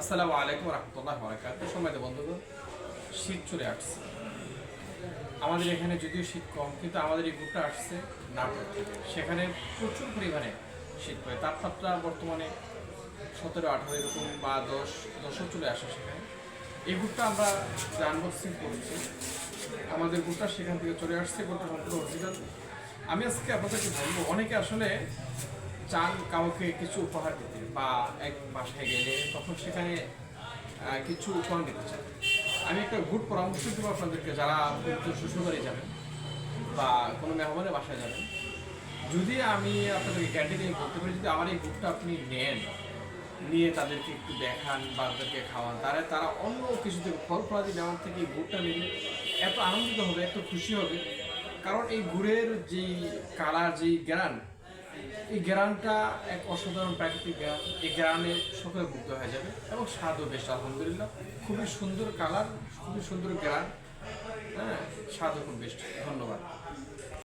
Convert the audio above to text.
আসসালামু আলাইকুম রহমতুল্লাহ বরাকাত সময় বন্ধুগণ, শীত চলে আসছে। আমাদের এখানে যদিও শীত কম, কিন্তু আমাদের এই গ্রুপটা আসছে নাটোর সেখানে প্রচুর পরিমাণে শীত পড়ে। তাপমাত্রা বর্তমানে সতেরো, আঠারো, এরকম বা দশ, দশও চলে আসে সেখানে। এই গ্রুপটা আমরা আনবক্সিং করছি। আমাদের গ্রুপটা সেখান থেকে চলে আসছে, গ্রুপটা সম্পূর্ণ অরিজিনাল আমি আজকে আপনাদেরকে বলব, অনেকে আসলে চান কাউকে কিছু উপহার দিতে বা এক বাসায় গেলে তখন সেখানে কিছু উপহার দিতে চান। আমি একটা গুড পরামর্শ দেবো আপনাদেরকে, যারা শ্বশুরবাড়ি যাবেন বা কোনো মেহমানের বাসায় যাবেন। যদি আমি আপনাদেরকে ক্যান্টিনে করতে পারি, যদি আমার এই বুকটা আপনি নেন, নিয়ে তাদেরকে একটু দেখান বা তাদেরকে খাওয়ান, তারা তারা অন্য কিছু থেকে ফল ফলাদি নেওয়ার থেকে এই বুকটা নিলে এত আনন্দিত হবে, এত খুশি হবে। কারণ এই গুড়ের যেই কালার যেই গ্রান এই গ্রামটা এক অসাধারণ প্রাকৃতিক গ্রাম। এই গ্রামে সকলে মুগ্ধ হয়ে যাবে এবং স্বাদও বেশ, আলহামদুলিল্লাহ। খুবই সুন্দর কালার, খুবই সুন্দর গ্রাম। হ্যাঁ স্বাদও খুব বেশ। ধন্যবাদ।